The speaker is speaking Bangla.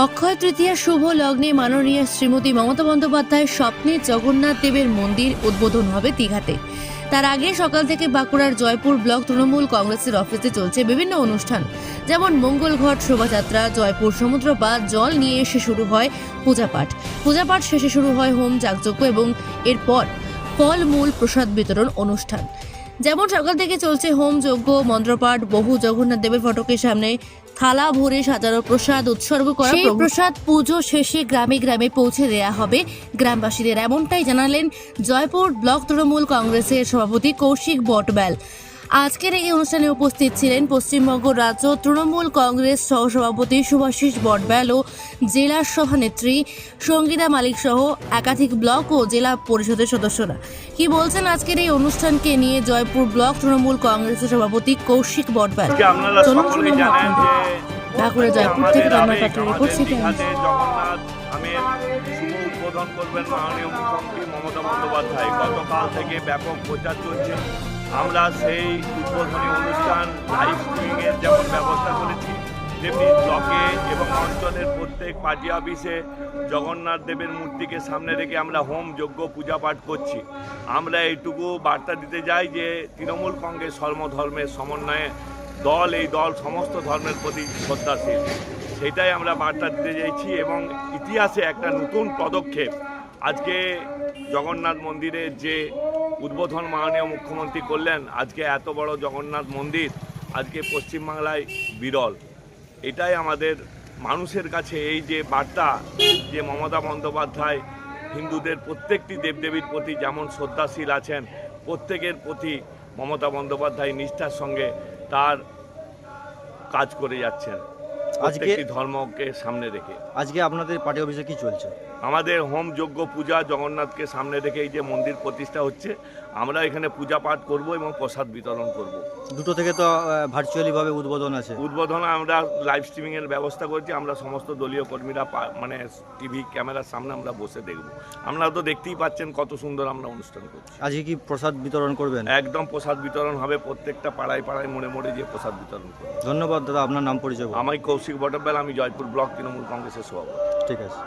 অক্ষয় তৃতীয়া শুভ লগ্নে মাননীয় শ্রীমতী মমতা বন্দ্যোপাধ্যায়ের স্বপ্নে জগন্নাথ দেবের মন্দির উদ্বোধন হবে দীঘাতে। তার আগে সকাল থেকে বাঁকুড়ার জয়পুর ব্লক তৃণমূল কংগ্রেসের অফিসে চলছে বিভিন্ন অনুষ্ঠান। যেমন মঙ্গলঘট শোভাযাত্রা, জয়পুর সমুদ্রপাত জল নিয়ে এসে শুরু হয় পূজাপাঠ। পূজাপাঠ শেষে শুরু হয় হোম যাগযজ্ঞ এবং এরপর ফলমূল প্রসাদ বিতরণ অনুষ্ঠান। যেমন সকাল থেকে চলছে হোম যজ্ঞ মন্ত্রপাঠ বহু জগন্নাথ দেবের ফটকের সামনে থালা ভরে সাজানো প্রসাদ উৎসর্গ করা সেই প্রসাদ পুজো শেষে গ্রামে গ্রামে পৌঁছে দেয়া হবে। গ্রামবাসীদের এমনটাই জানালেন জয়পুর ব্লক তৃণমূল কংগ্রেসের সভাপতি কৌশিক বটব্যাল আজকের এই অনুষ্ঠানে উপস্থিত ছিলেন পশ্চিমবঙ্গ রাজ্য তৃণমূল কংগ্রেস সহসভাপতি সুভাষিস বটব্যাল ও জেলা সভানেত্রী সঙ্গীতা মালিক সহ একাধিক ব্লক ও জেলা পরিষদের সদস্যরা। কি বলছেন আজকের এই অনুষ্ঠানকে নিয়ে জয়পুর ব্লক তৃণমূল কংগ্রেসের সভাপতি কৌশিক বটব্যাল? চলুন শুনুন জয়পুর থেকে রিপোর্ট জগন্নাথ উদ্বোধন করবেন মাননীয় মুখ্যমন্ত্রী মমতা বন্দ্যোপাধ্যায়। গতকাল থেকে ব্যাপক প্রচার চলছে। আমরা সেই উদ্বোধনী অনুষ্ঠান লাইভ স্ট্রিমিংয়ের যেমন ব্যবস্থা করেছি, তেমনি ব্লকে এবং অঞ্চলের প্রত্যেক পার্টি অফিসে জগন্নাথ দেবের মূর্তিকে সামনে রেখে আমরা হোম যজ্ঞ পূজা পাঠ করছি। আমরা এইটুকু বার্তা দিতে যাই যে তৃণমূল কংগ্রেস সর্বধর্মের সমন্বয়ে দল, এই দল সমস্ত ধর্মের প্রতি শ্রদ্ধাশীল। সেটাই আমরা বার্তা দিতে চাইছি এবং ইতিহাসে একটা নতুন পদক্ষেপ। আজকে জগন্নাথ মন্দিরের যে উদ্বোধন মাননীয় মুখ্যমন্ত্রী করলেন আজকে এত বড় জগন্নাথ মন্দির, আজকে পশ্চিমবাংলায় বিরল। এটাই আমাদের মানুষের কাছে এই যে বার্তা যে মমতা বন্দ্যোপাধ্যায় হিন্দুদের প্রত্যেকটি দেবদেবীর প্রতি যেমন শ্রদ্ধাশীল আছেন, প্রত্যেকের প্রতি মমতা বন্দ্যোপাধ্যায় নিষ্ঠার সঙ্গে তার কাজ করে যাচ্ছেন। আজকে ধর্মকে সামনে রেখে। আজকে আপনাদের পার্টি অফিসে কি চলছে? আমাদের হোম যজ্ঞ পূজা জগন্নাথকে সামনে রেখে এই যে মন্দির প্রতিষ্ঠা হচ্ছে আমরা এখানে পূজা পাঠ করব এবং প্রসাদ বিতরণ করব। দুটো থেকে তো ভার্চুয়ালি ভাবে উদ্বোধন আছে। উদ্বোধনে আমরা লাইভ স্ট্রিমিং এর ব্যবস্থা করেছি। আমরা সমস্ত দলীয় কর্মীরা মানে টিভি ক্যামেরার সামনে আমরা বসে দেখব। আপনারা তো দেখতেই পাচ্ছেন কত সুন্দর আমরা অনুষ্ঠান করছি। আজকে কি প্রসাদ বিতরণ করবেন? একদম প্রসাদ বিতরণ হবে। প্রত্যেকটা পাড়ায় পাড়ায় মোড়ে মোড়ে যে প্রসাদ বিতরণ করব। ধন্যবাদ দাদা আপনার নাম পরিচয়। আমি কৌশিক বটব্যাল আমি জয়পুর ব্লক তৃণমূল কংগ্রেসের সভাপতি। ঠিক আছে।